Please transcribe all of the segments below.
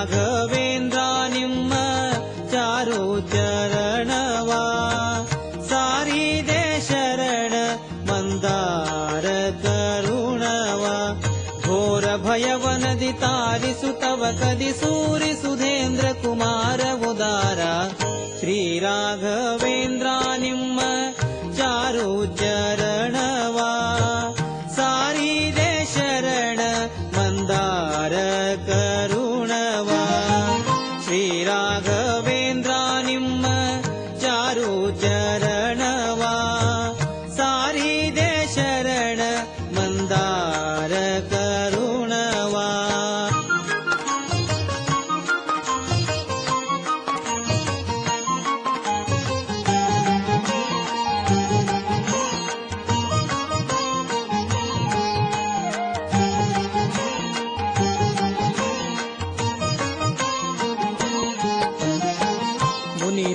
राघवेन्द्राणि चारुचरण वा सारी देशरण मन्दार तरुण वा घोरभयवनदि तारिसु तव कदि सूरि सुधेन्द्र कुमार उदार। श्रीराघवेन्द्राणि ராகவே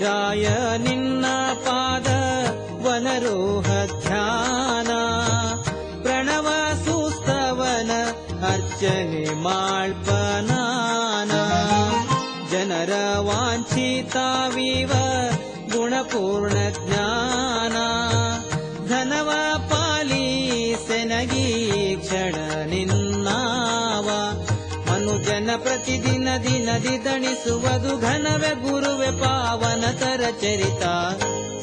य निपाद वनरोह ध्याना। प्रणवसूस्तवन अर्चनि माल्पनाना। जनर वाञ्छिताविव गुणपूर्ण ज्ञाना। धन वा पाली शनगी क्षणनिन् ಪ್ರತಿದಿನ ದಿನದಿ ದಣಿಸುವುದು ಘನವೇ ಗುರುವೆ ಪಾವನತರ ಚರಿತ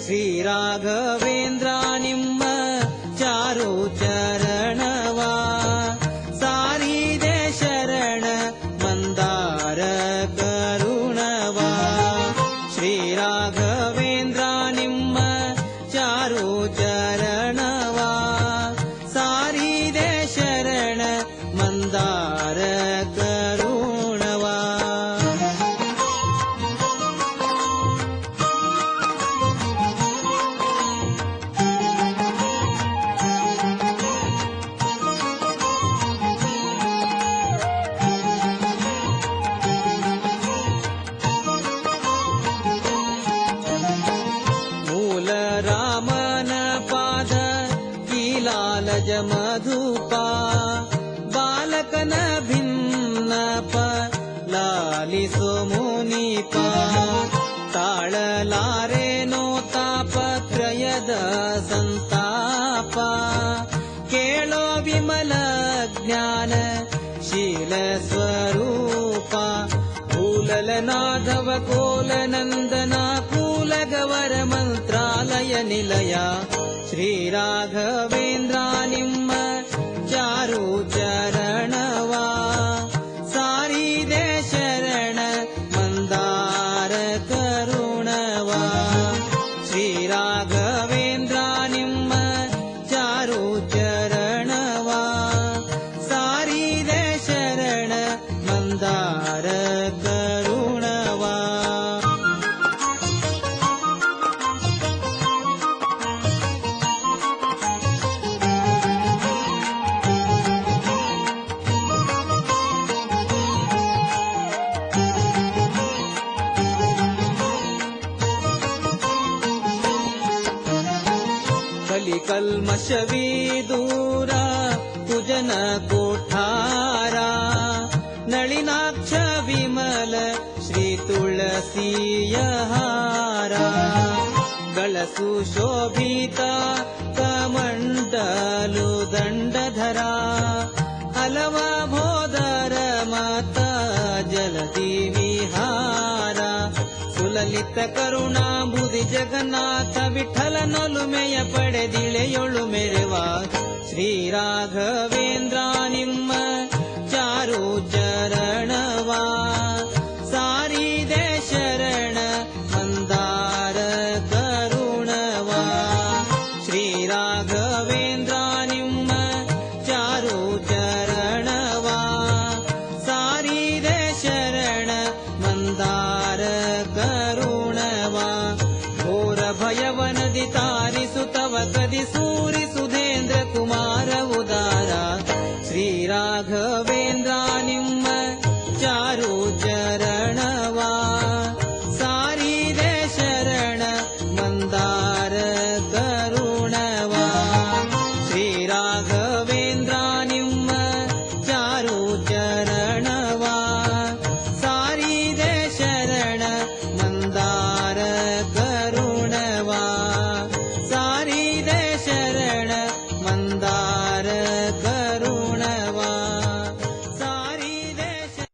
ಶ್ರೀರಾಘವೇಂದ್ರ जधुपा बालकन भिन्नप लालिसो मुनिपा ताळलारेणो तापत्रयद सन्ताप केळो विमलज्ञान शील स्वरूपा कूल नाधव गोलनन्दना कूलगवर मन्त्रालय निलया श्रीराघवे बलिकल्मषवि दूरा तु जन गोठारा नलिनाक्ष विमल श्री तुलसीयहारा गलसु शोभीता कमण्डलु दण्डधरा हलवा भोदर माता जल दीवि ಸುಲಲಿತ ಕರುಣಾಂಬುದಿ ಜಗನ್ನಾಥ ವಿಠಲನೊಲುಮೆಯ ಪಡೆದಿಳೆಯೊಳು ಮೆರೆವ ಶ್ರೀರಾಘವೇಂದ್ರ ನಿಮ್ಮ ಚಾರು ಚರಣವಾ ಸಾರಿದೆ ಶರಣ ಮಂದಾರ ಕರುಣವಾ ಶ್ರೀರಾಘವೇಂದ್ರ ನಿಮ್ಮ ಚಾರು ಚರಣವಾ ಸಾರಿದೆ ಶರಣ ಮಂದಾರ ಸೂರಿ